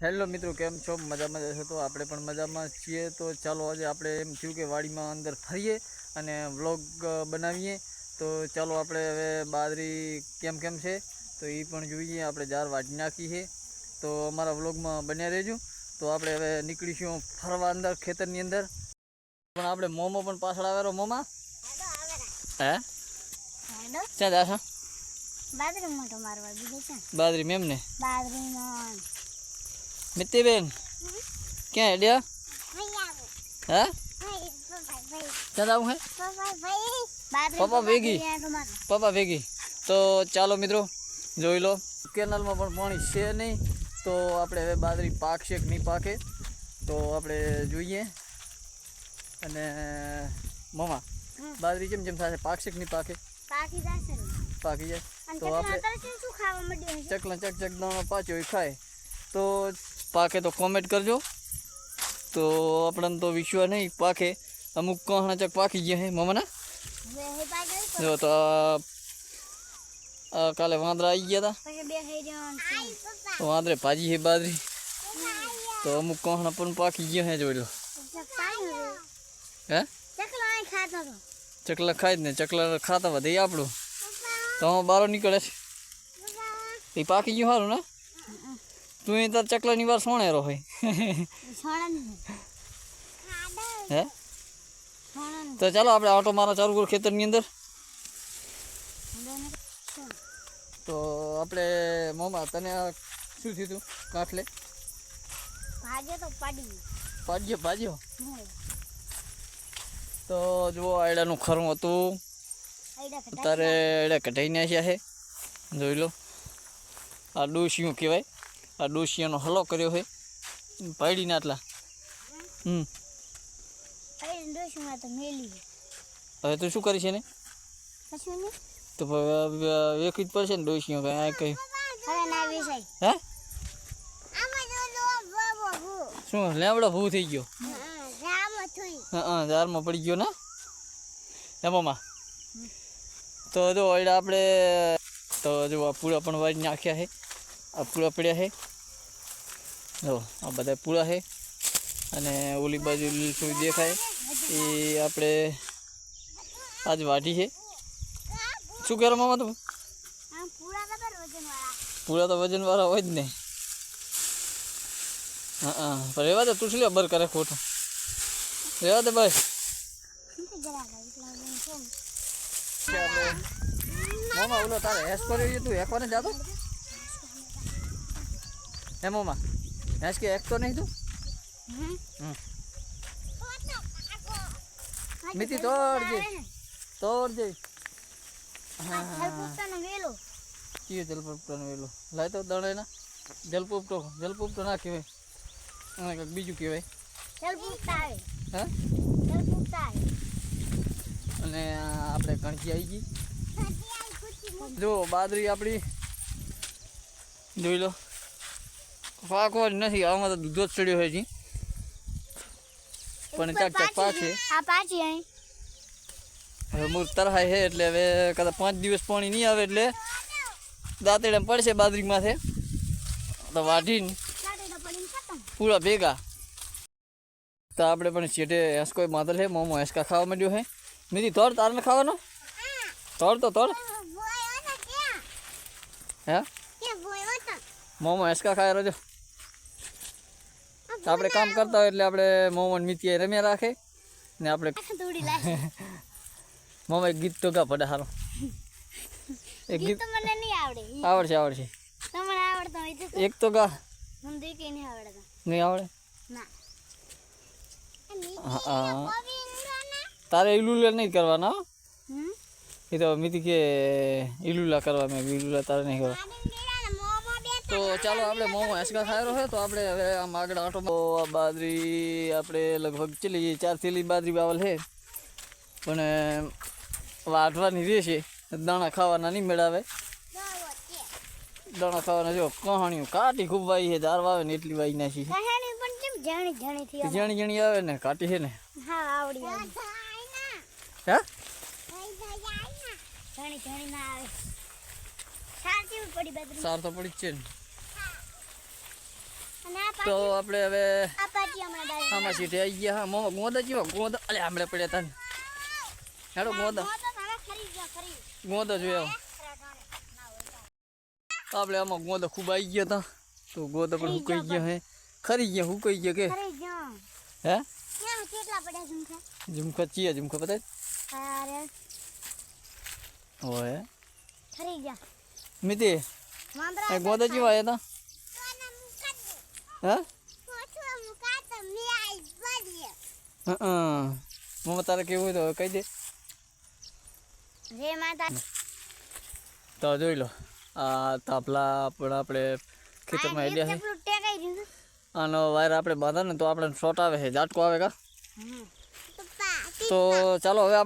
Hello મિત્રો કેમ છો? મજામાં જશો તો આપણે પણ મજામાં છીએ. તો ચાલો આજે આપણે એમ થયું કે વાડીમાં અંદર ફરીએ અને વ્લોગ બનાવીએ. તો ચાલો આપણે હવે બાદરી કેમ કેમ છે તો એ પણ જોઈએ. આપણે જાર વાટી નાખી છે. તો અમારા વ્લોગમાં બન્યા રહેજો. તો આપણે હવે નીકળીશું ફરવા અંદર ખેતરની અંદર. પણ આપણે મોમો પણ પાછળ આવેલો. મોમા? હે? ક્યાં જાશો? બાદરી મોટો મારવા બીજું છે. બાજરી મેમને બાજરી માં મિત્તીબેન ક્યાં હેડ્યા હે ક્યાં હું હે પપ્પા ભેગી. પપ્પા ભેગી તો ચાલો મિત્રો જોઈ લો. કેનલમાં પણ પાણી છે નહીં. તો આપણે હવે બાજરી પાકશે કે નહીં પાકે? તો આપણે જોઈએ. અને મમા. બાજરી જેમ જેમ થશે? પાકશે કે નહીં પાકે? પાકી જશે પાકી જાય. તો આપણે ચકલા ચક ચક દાણા પાછો એ ખાય. તો પાકે તો કોમેન્ટ કરજો તો આપણને તો વિશ્વાસ નહીં, પાકે. અમુક કહણા ચક પાકી ગયા હે, મમાના. બે હે પાકે તો જો તો આ- આ કાલે વાંદરા આવી ગયા પછી બે હે જવાનું છે હતા તો. વાંદરે ભાજી છે બાજરી. તો અમુક કહણા પણ પાકી ગયા હે, જોઈ લો. હે? ચકલો અહીં ખાતો હતો ચકલા ખાય જ ને, ચકલા ખાતા વધે ઈ આપણું. તો આમાં બારો નીકળે છે. એ પાકી ગયું સારું ને? તું એ તાર ચકલાની વાર સોણે રહો હે? તો ચાલો આપણે આટો મારો ચાલુ કરો ખેતરની અંદર. તો આપણે મોમા તને શું થયું તું? કાંઠલે? ભાગે તો પડી પાડ્યો ભાજ્યો? તો જુઓ આયડાનું ખરું હતું. અત્યારે તારે આયડા કઢાઈ નાખ્યા છે. જોઈ લો. આ શું કહેવાય. આ ડોશિયાનો હલો કર્યો હોય પાડીને આટલા. હમ. હવે તું શું કરી છે ને તો વેખવી જ પડશે ને ડોશિયો કંઈ આ કંઈ. હે? શું લેવડો ભૂ થઈ ગયો? હા હા જારમાં પડી ગયો ને? એમાં તો જો એડા આપણે તો જો આ પૂળા પણ વાળી નાખ્યા છે. આ પૂળા પડ્યા છે. જો આ બધા પૂળા છે. અને ઓલી બાજુ લીલસું દેખાય. એ આપણે આજ વાઢી છે. શું કરો મામા તું પૂળા તો વજનવાળા હોય જ ને. હા હા. પણ રહેવા દે તું શું બર કરે ખોટું રહેવા દે બસ. મોમાં. ઓલો તારે હેસ કર્યો તું હેકવાને જાતો? હે મોમાં હેસ કે તો નહીં તું? મિતિ તોડજે તોડજે આ જલપુત્તાનો વેલો કયો જલપોપટાનો વેલો? લાય તો દણે ના. જલપોપટો જલપોપટો ના કહેવાય. અને કંઈક બીજું કહેવાય. હે? અને આપણે કણકી આવી ગઈ. જો બાદરી આપણી. જોઈ લો. પાકવા જ નથી આમાં તો દૂધો જ ચડ્યો હોય છે. પણ ચાક ચપ્પા છે. આ પાછી અહીં. હવે મૂળ તરહાય છે એટલે હવે કદાચ પાંચ દિવસ પાણી નહીં આવે એટલે દાંતેડે પડશે બાદરીમાંથી તો વાઢીને પૂરા ભેગા. તો આપણે પણ છેટે હેસકો માદલ છે મોમો હેસકા ખાવા માંડ્યો છે. મીધી તોડ તારને ખાવાનો? તોડ તો તોડ હે? મોમો હેસકા ખાય આપણે કામ કરતા હોય એટલે આપણે મોમન ને મીતી રમ્યા રાખે. ને આપણે દોડી એક ગીત તો ગા પડે સારો એક ગીત મને નહીં આવડે. આવડશે આવડશે. તમને આવડતો હોય તો એક તો ગા. મને દે કે નહીં આવડે નહીં આવડે? ના. તારે ઈલુલા નહીં કરવાના એ તો મીતી કે ઈલુલા કરવા મેં ઇલુલા તારે નહીં કરવા તો ચાલો આપણે મોમો હેસકા ખાયરો છે તો આપણે હવે આમ આગળ આટો આ બાજરી આપણે લગભગ ચલી ચાર થેલી બાજરી બાવલ છે. પણ વાટવાની રહે છે દાણા ખાવાના નહીં મેળાવે. દાણા ખાવાના જો કહાણીઓ કાટી ખૂબ વાઈ છે દાર વાવે ને એટલી વાઈ નાખી છે. જણી જણી આવે? ને કાટી છે ને. હા સાર તો પડી જ છે ને. તો આપણે હવે આ પાટી હમણાં ડાળી આમાં સીધે આવી ગયા હા મોમાં ગોંદા જેવો ગોંદા અલે આમળે પડ્યા તા ને. હેડો ગોંદા તો તમે ખરી ગયા ખરી ગોંદા જોયા આપણે આમાં ગોંદા ખૂબ આવી ગયા હતા તો ગોંદા પણ હુકાઈ ગયા હે. ખરી ગયા હુકાઈ ગયા કે? ખરી ગયા. હે? ત્યાં કેટલા પડ્યા ઝુમખા? ઝુમખા ચીયા ઝુમખા પતા અરે. હોય ખરી ગયા. મિતિ વાંદરા એ ગોંદા જેવા આવ્યા હતા હે? હા મમ્મા તારે કેવું તો કહી દે. માતા તો જોઈ લો આ તાપલા પણ આપણે ખેતરમાં આઈડિયા છે. આનો વાયર આપણે બાંધા ને તો આપણે શોટ આવે છે. ઝાટકો આવે કા? તો ચાલો હવે આપણે